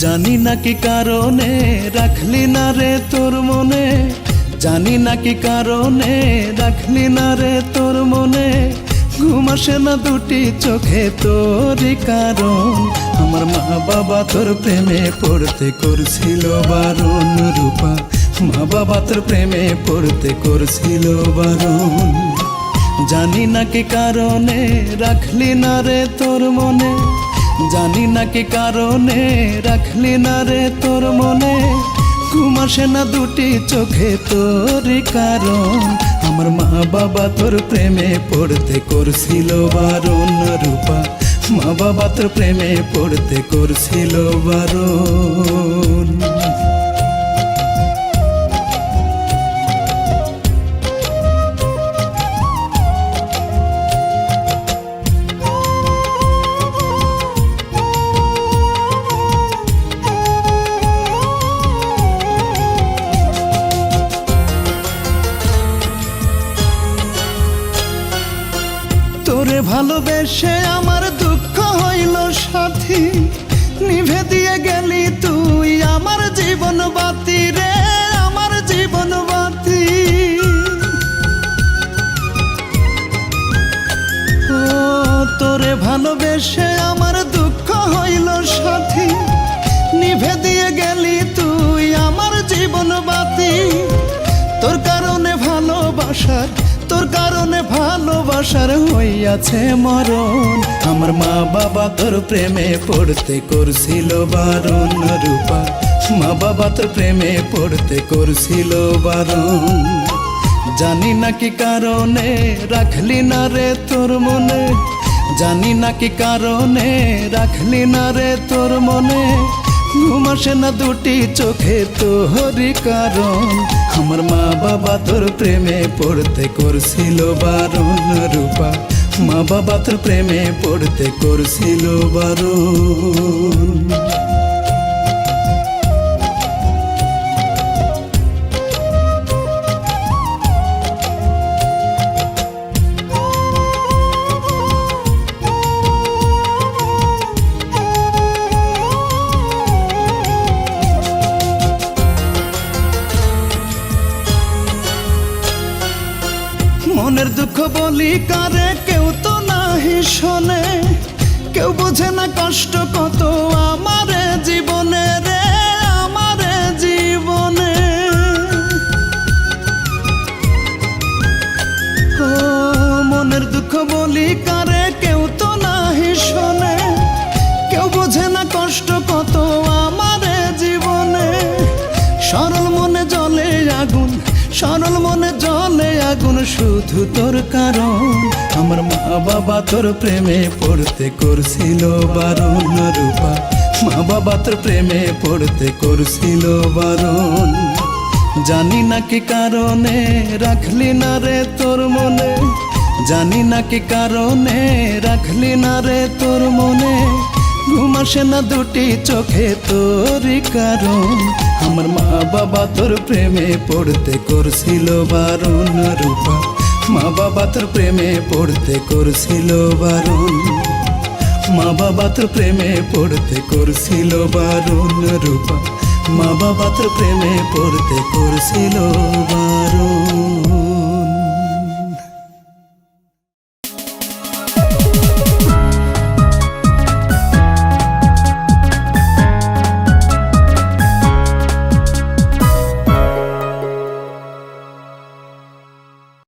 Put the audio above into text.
জানি না কি কারণে, রাখলি না রে তোর মনে। জানি না কি কারণে, রাখলি না রে তোর মনে। ঘুম আসে না দুটি চোখে তোরই কারণ। আমার মা বাবা তোর প্রেমে পড়তে করছিল বারণ রূপা। মা বাবা তোর প্রেমে পড়তে করছিল বারণ। জানি না কি কারণে, রাখলি না রে তোর মনে। জানি না কি কারণে রাখলি না রে তোর মনে। ঘুমাসে দুটি চোখে তোর কারণ। আমার মা বাবা তোর প্রেমে পড়তে করছিল বারণ রূপা। মা বাবা তোর প্রেমে পড়তে করছিল বারণ। তোরে ভালোবেসে আমার দুঃখ হইল সাথী। নিভে দিয়ে গেলি তুই আমার জীবন বাতি রে, আমার জীবন বাতি। ও, তোরে ভালোবেসে আমার দুঃখ হইল সাথী। নিভে দিয়ে গেলি তুই আমার জীবন বাতি। তোর কারণে ভালোবাসার, তোর কারণে ভালোবাসার হইয়াছে মরণ। আমার মা বাবা তোর প্রেমে পড়তে করছিল বারণ রূপা। মা বাবা তোর প্রেমে পড়তে করছিল বারণ। জানি না কি কারণে, রাখলি না রে তোর মনে। জানি না কি কারণে, রাখলি না রে তোর মনে। আসে না দুটি চোখে তোহরি কারণ। আমার মা বাবা তোর প্রেমে পড়তে করছিল বারণ রূপা। মা বাবা তোর প্রেমে পড়তে করছিল বারণ। মনের দুঃখ বলি কারে, কেউ তো নাহি শোনে। কেউ বোঝে না কষ্ট কত আমারে জীবনে রে, আমারে জীবনে। ও, মনের দুঃখ বলি কারে, কেউ শুধু তোর কারণ। আমার মা বাবা তোর প্রেমে পড়তে করছিল বারণ। রূপা মা বাবা তোর প্রেমে পড়তে করছিল বারণ। জানি না কি কারণে, রাখলি না রে তোর মনে। জানি না কি কারণে, রাখলি না রে তোর মনে। ঘুম আসে না দুটি চোখে তোরই কারণ। আমার মা বাবা তোর প্রেমে পড়তে করছিল বারণ রূপা। মা বাবা তোর প্রেমে পড়তে করছিল বারণ। মা বাবা তোর প্রেমে পড়তে করছিল বারণ রূপা। মা বাবা তোর প্রেমে পড়তে করছিল বারণ।